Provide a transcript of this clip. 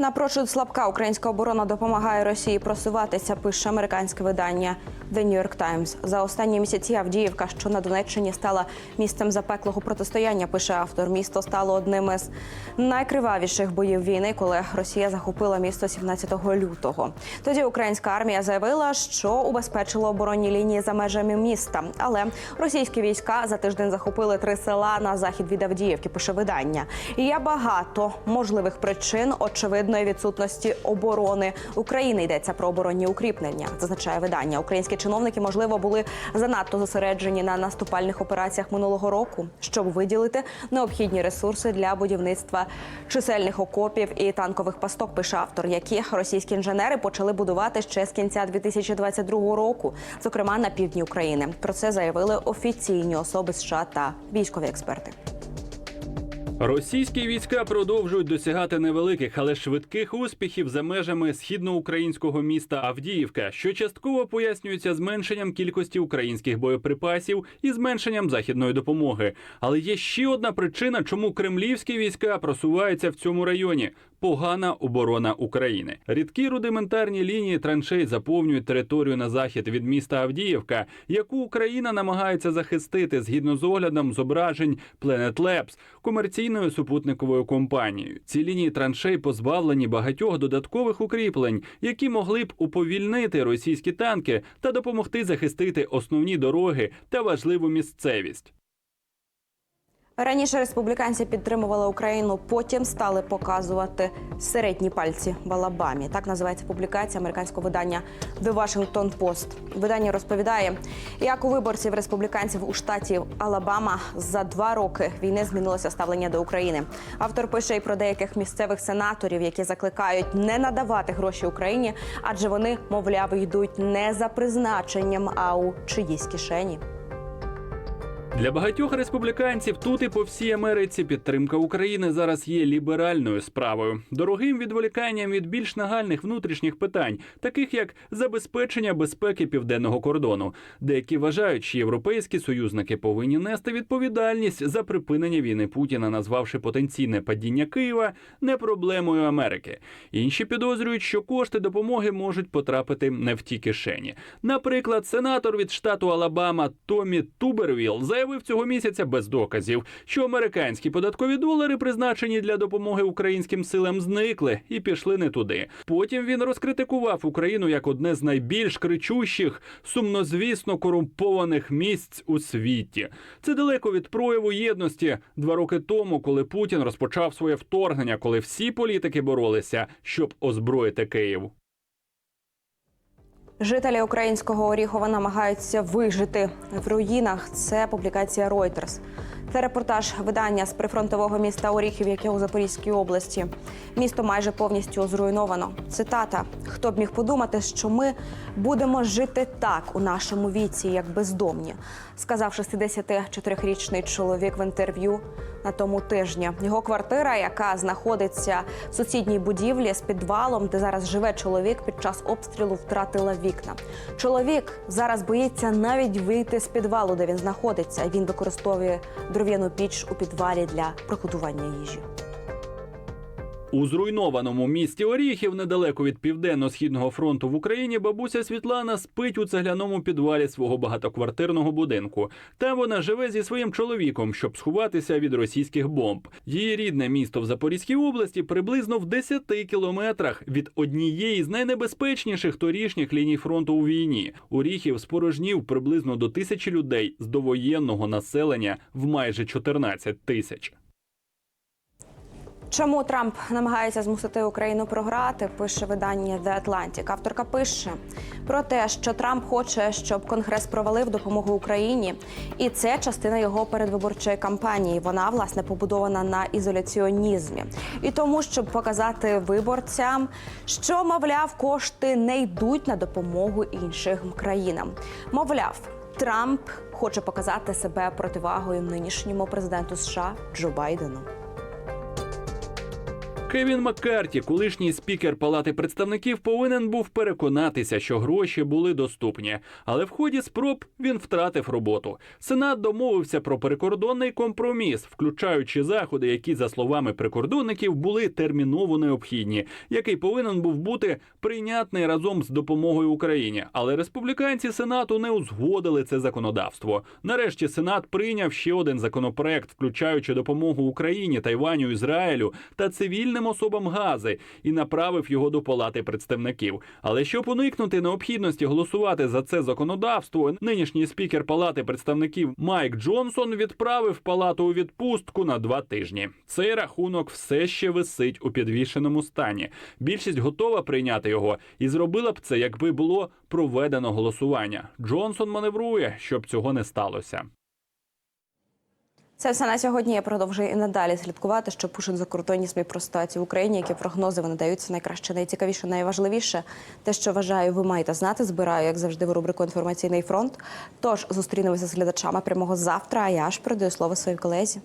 Напрочуд слабка українська оборона допомагає Росії просуватися. Пише американське видання The New York Times. За останні місяці Авдіївка, що на Донеччині, стала місцем запеклого протистояння. Пише автор. Місто стало одним із найкривавіших боїв війни, коли Росія захопила місто 17 лютого. Тоді українська армія заявила, що убезпечила оборонні лінії за межами міста. Але російські війська за тиждень захопили три села на захід від Авдіївки. Пише видання. І є багато можливих причин очевидної відсутності оборони України. Йдеться про оборонні укріплення. Зазначає видання. Українські чиновники, можливо, були занадто зосереджені на наступальних операціях минулого року, щоб виділити необхідні ресурси для будівництва чисельних окопів і танкових пасток. Пише автор, які російські інженери почали будувати ще з кінця 2022 року, зокрема на півдні України. Про це заявили офіційні особи США та військові експерти. Російські війська продовжують досягати невеликих, але швидких успіхів за межами східноукраїнського міста Авдіївка, що частково пояснюється зменшенням кількості українських боєприпасів і зменшенням західної допомоги. Але є ще одна причина, чому кремлівські війська просуваються в цьому районі. Погана оборона України. Рідкі рудиментарні лінії траншей заповнюють територію на захід від міста Авдіївка, яку Україна намагається захистити згідно з оглядом зображень Planet Labs, комерційною супутниковою компанією. Ці лінії траншей позбавлені багатьох додаткових укріплень, які могли б уповільнити російські танки та допомогти захистити основні дороги та важливу місцевість. Раніше республіканці підтримували Україну, потім стали показувати середні пальці в Алабамі. Так називається публікація американського видання The Washington Post. Видання розповідає, як у виборців республіканців у штаті Алабама за два роки війни змінилося ставлення до України. Автор пише і про деяких місцевих сенаторів, які закликають не надавати гроші Україні, адже вони, мовляв, йдуть не за призначенням, а у чиїсь кишені. Для багатьох республіканців тут і по всій Америці підтримка України зараз є ліберальною справою, дорогим відволіканням від більш нагальних внутрішніх питань, таких як забезпечення безпеки південного кордону. Деякі вважають, що європейські союзники повинні нести відповідальність за припинення війни Путіна, назвавши потенційне падіння Києва не проблемою Америки. Інші підозрюють, що кошти допомоги можуть потрапити не в ті кишені. Наприклад, сенатор від штату Алабама Томі Тубервіл заявив цього місяця без доказів, що американські податкові долари, призначені для допомоги українським силам, зникли і пішли не туди. Потім він розкритикував Україну як одне з найбільш кричущих, сумнозвісно корумпованих місць у світі. Це далеко від прояву єдності два роки тому, коли Путін розпочав своє вторгнення, коли всі політики боролися, щоб озброїти Київ. Жителі українського Оріхова намагаються вижити в руїнах. Це публікація Reuters. Це репортаж видання з прифронтового міста Оріхів, яке у Запорізькій області. Місто майже повністю зруйновано. Цитата: хто б міг подумати, що ми будемо жити так у нашому віці, як бездомні, сказав 64-річний чоловік в інтерв'ю на тому тижні. Його квартира, яка знаходиться в сусідній будівлі з підвалом, де зараз живе чоловік, під час обстрілу втратила вікна. Чоловік зараз боїться навіть вийти з підвалу, де він знаходиться. Він використовує дров'яну піч у підвалі для приготування їжі. У зруйнованому місті Оріхів, недалеко від південно-східного фронту в Україні, бабуся Світлана спить у цегляному підвалі свого багатоквартирного будинку. Там вона живе зі своїм чоловіком, щоб сховатися від російських бомб. Її рідне місто в Запорізькій області приблизно в 10 кілометрах від однієї з найнебезпечніших торішніх ліній фронту у війні. Оріхів спорожнів приблизно до тисячі людей з довоєнного населення в майже 14 тисяч. Чому Трамп намагається змусити Україну програти? Пише видання The Atlantic. Авторка пише про те, що Трамп хоче, щоб Конгрес провалив допомогу Україні, і це частина його передвиборчої кампанії. Вона власне побудована на ізоляціонізмі, і тому, щоб показати виборцям, що мовляв, кошти не йдуть на допомогу іншим країнам. Мовляв, Трамп хоче показати себе противагою нинішньому президенту США Джо Байдену. Кевін Маккарті, колишній спікер Палати представників, повинен був переконатися, що гроші були доступні. Але в ході спроб він втратив роботу. Сенат домовився про перекордонний компроміс, включаючи заходи, які, за словами прикордонників, були терміново необхідні, який повинен був бути прийнятний разом з допомогою Україні. Але республіканці Сенату не узгодили це законодавство. Нарешті Сенат прийняв ще один законопроект, включаючи допомогу Україні, Тайваню, Ізраїлю та цивільним особам Гази, і направив його до Палати представників. Але щоб уникнути необхідності голосувати за це законодавство, нинішній спікер Палати представників Майк Джонсон відправив палату у відпустку на два тижні. Цей рахунок все ще висить у підвішеному стані. Більшість готова прийняти його і зробила б це, якби було проведено голосування. Джонсон маневрує, щоб цього не сталося. Це все на сьогодні. Я продовжую і надалі слідкувати, що пишуть закордонні СМІ про ситуацію в Україні, які прогнози вони даються найкраще, найцікавіше, найважливіше. Те, що вважаю, ви маєте знати. Збираю, як завжди, в рубрику інформаційний фронт. Тож зустрінемося з глядачами прямого завтра. А я ж передаю слово своїй колезі.